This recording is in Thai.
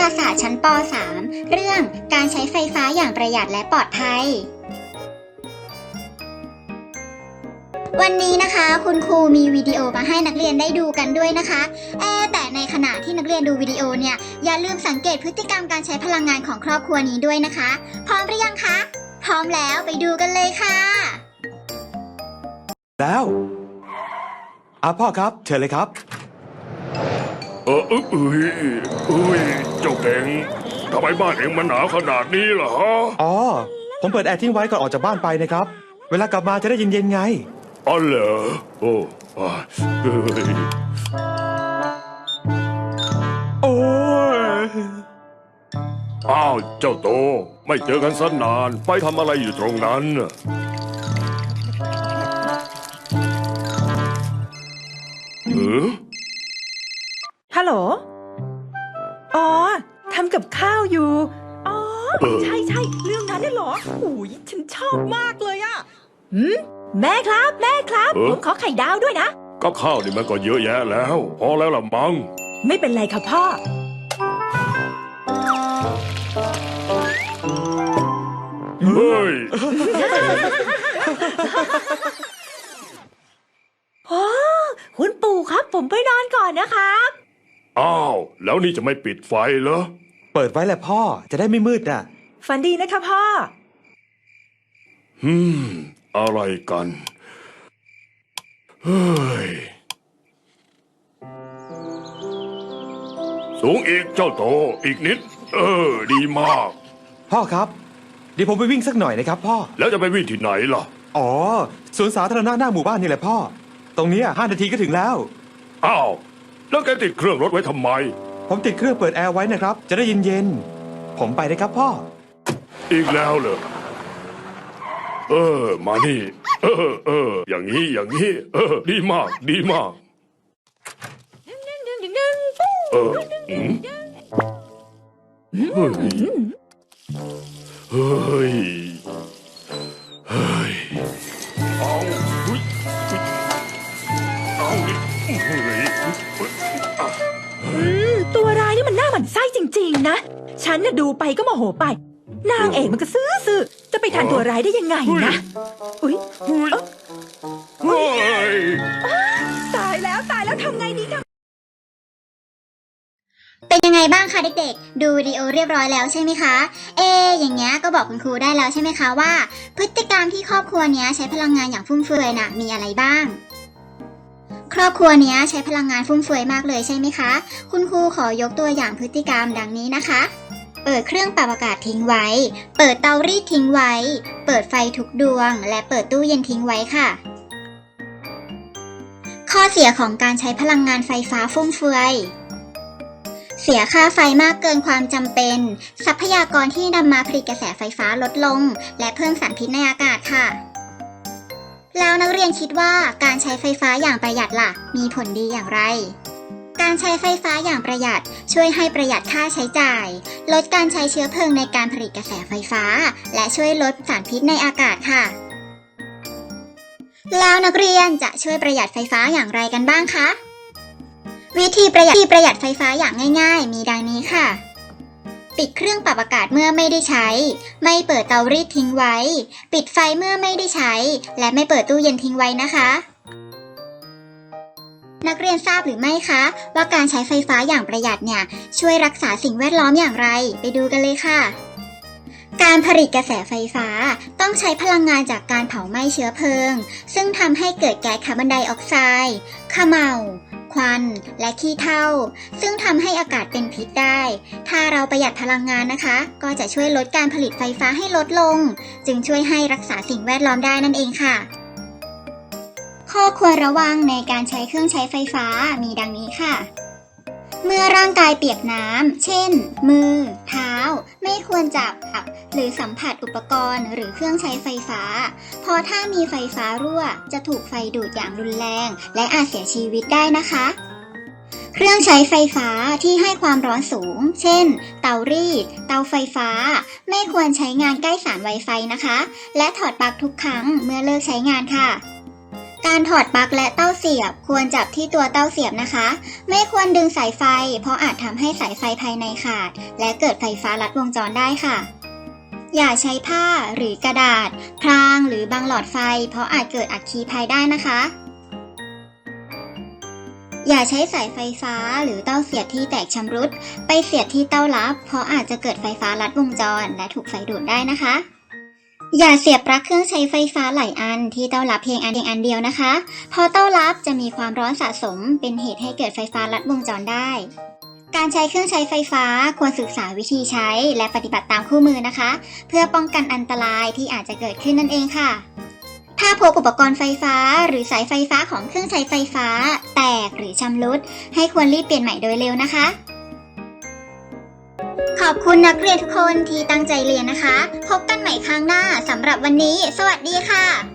ยาศาสตร์ชั้นป .3 เรื่องการใช้ไฟฟ้าอย่างประหยัดและปลอดภัย วันนี้นะคะคุณครูมีวิดีโอมาให้นักเรียนได้ดูกันด้วยนะคะเอแต่ในขณะที่นักเรียนดูวิดีโอเนี่ย อย่าลืมสังเกตพฤติกรรมการใช้พลังงานของครอบครัวนี้ด้วยนะคะ พร้อมหรือยังคะ พร้อมแล้วไปดูกันเลยค่ะ แล้วอะพ่อครับเชิญเลยครับ ออเอยเอ้ยเอ้ยเจ้าเก่งทำไมบ้านเองมันหนาวขนาดนี้ล่ะฮะอ๋อ ผมเปิดแอร์ทิ้งไว้ก่อนออกจากบ้านไปนะครับ เวลากลับมาจะได้เย็นๆไง อ๋อเหรอโอ้อ่าเอ้ยโอ้ยอ้าวเจ้าโต ไม่เจอกันสักนาน ไปทำอะไรอยู่ตรงนั้นน่ะเออ ฮัลโหล อ๋อทำกับข้าวอยู่ อ๋อ ใช่ใช่เรื่องนั้นน่ะเหรอโอ้ยฉันชอบมากเลยอะหืมแม่ครับ แม่ครับผมขอไข่ดาวด้วยนะ ก็ข้าวนี่มันก็เยอะแยะแล้ว พอแล้วล่ะมั้งไม่เป็นไรค่ะพ่อ เฮ้ยอ๋อคุณปู่ครับ ผมไปนอนก่อนนะครับ อ้าว แล้วนี่จะไม่ปิดไฟเหรอ เปิดไว้แหละพ่อจะได้ไม่มืดน่ะ ฝันดีนะคะพ่อ อืม อะไรกัน เฮ้ย สูงอีกเจ้าโต อีกนิด เออ ดีมาก พ่อครับ เดี๋ยวผมไปวิ่งสักหน่อยนะครับพ่อ แล้วจะไปวิ่งที่ไหนล่ะ อ๋อสวนสาธารณะหน้าหมู่บ้านนี่แหละพ่อ ตรงเนี้ยห้านาทีก็ถึงแล้ว อ้าว แล้วแกติดเครื่องรถไว้ทำไม ผมติดเครื่องเปิดแอร์ไว้นะครับ จะได้เย็นๆ ผมไปนะครับพ่อ อีกแล้วเหรอเออ มานี่ เออเอออย่างนี้อย่างนี้ เออ ดีมาก ดีมาก เอออืมเฮ้ยเฮ้ย นะ ฉันน่ะดูไปก็โมโหไป นางเอกมันก็ซื่อซื่อๆจะไปทันตัวร้ายได้ยังไงนะ อุ้ยเฮ้ยเฮ้ยตายแล้วตายแล้วทำไงดีทำ เป็นยังไงบ้างคะเด็กๆ ดูวิดีโอเรียบร้อยแล้วใช่ไหมคะ เอะอย่างเงี้ยก็บอกคุณครูได้แล้วใช่ไหมคะว่า พฤติกรรมที่ครอบครัวเนี้ยใช้พลังงานอย่างฟุ่มเฟือยน่ะมีอะไรบ้าง ครอบครัวเนี้ยใช้พลังงานฟุ่มเฟือยมากเลยใช่ไหมคะ คุณครูขอยกตัวอย่างพฤติกรรมดังนี้นะคะ เปิดเครื่องปรับอากาศทิ้งไว้ เปิดเตารีดทิ้งไว้ เปิดไฟทุกดวง และเปิดตู้เย็นทิ้งไว้ค่ะ ข้อเสียของการใช้พลังงานไฟฟ้าฟุ่มเฟือยเสียค่าไฟมากเกินความจำเป็น ทรัพยากรที่นำมาผลิตกระแสไฟฟ้าลดลง และเพิ่มสารพิษในอากาศค่ะ แล้วนักเรียนคิดว่าการใช้ไฟฟ้าอย่างประหยัดล่ะ มีผลดีอย่างไร การใช้ไฟฟ้าอย่างประหยัดช่วยให้ประหยัดค่าใช้จ่าย ลดการใช้เชื้อเพลิงในการผลิตกระแสไฟฟ้า และช่วยลดสารพิษในอากาศค่ะ แล้วนักเรียนจะช่วยประหยัดไฟฟ้าอย่างไรกันบ้างคะ วิธีประหยัดวิธีประหยัดไฟฟ้าอย่างง่าย ๆ มีดังนี้ค่ะ ปิดเครื่องปรับอากาศเมื่อไม่ได้ใช้ ไม่เปิดเตารีดทิ้งไว้ ปิดไฟเมื่อไม่ได้ใช้ และไม่เปิดตู้เย็นทิ้งไว้นะคะ นักเรียนทราบหรือไม่คะ ว่าการใช้ไฟฟ้าอย่างประหยัดเนี่ย ช่วยรักษาสิ่งแวดล้อมอย่างไร ไปดูกันเลยค่ะการผลิตกระแสไฟฟ้าต้องใช้พลังงานจากการเผาไหม้เชื้อเพลิง ซึ่งทำให้เกิดแก๊สคาร์บอนไดออกไซด์ขมเหลา ควันและขี้เถ้า ซึ่งทำให้อากาศเป็นพิษได้ ถ้าเราประหยัดพลังงานนะคะ ก็จะช่วยลดการผลิตไฟฟ้าให้ลดลง จึงช่วยให้รักษาสิ่งแวดล้อมได้นั่นเองค่ะ ข้อควรระวังในการใช้เครื่องใช้ไฟฟ้ามีดังนี้ค่ะ เมื่อร่างกายเปียกน้ำ เช่น มือ เท้า ไม่ควรจับหรือสัมผัสอุปกรณ์ หรือเครื่องใช้ไฟฟ้า เพราะถ้ามีไฟฟ้ารั่ว จะถูกไฟดูดอย่างรุนแรง และอาจเสียชีวิตได้นะคะ เครื่องใช้ไฟฟ้าที่ให้ความร้อนสูง เช่น เตารีด เตาไฟฟ้า ไม่ควรใช้งานใกล้สารไวไฟนะคะ และถอดปลั๊กทุกครั้งเมื่อเลิกใช้งานค่ะ การถอดปลั๊กและเต้าเสียบ ควรจับที่ตัวเต้าเสียบนะคะ ไม่ควรดึงสายไฟ เพราะอาจทำให้สายไฟภายในขาด และเกิดไฟฟ้าลัดวงจรได้ค่ะ อย่าใช้ผ้าหรือกระดาษ พรางหรือบางหลอดไฟ เพราะอาจเกิดอัคคีภัยได้นะคะ อย่าใช้สายไฟฟ้าหรือเต้าเสียบที่แตกชำรุด ไปเสียบที่เต้ารับ เพราะอาจจะเกิดไฟฟ้าลัดวงจร และถูกไฟดูดได้นะคะ อย่าเสียบปลั๊กเครื่องใช้ไฟฟ้าหลายอันที่เต้ารับเพียงอันเพียงอันเดียวนะคะเพราะเต้ารับจะมีความร้อนสะสม เป็นเหตุให้เกิดไฟฟ้าลัดวงจรได้ การใช้เครื่องใช้ไฟฟ้าควรศึกษาวิธีใช้และปฏิบัติตามคู่มือนะคะ เพื่อป้องกันอันตรายที่อาจจะเกิดขึ้นนั่นเองค่ะ ถ้าพบอุปกรณ์ไฟฟ้า หรือสายไฟฟ้าของเครื่องใช้ไฟฟ้า แตกหรือชำรุด ให้ควรรีบเปลี่ยนใหม่โดยเร็วนะคะ อบคุณนักเรียนทุกคนที่ตั้งใจเรียนนะคะ พบกันใหม่ครั้งหน้าสำหรับวันนี้ สวัสดีค่ะ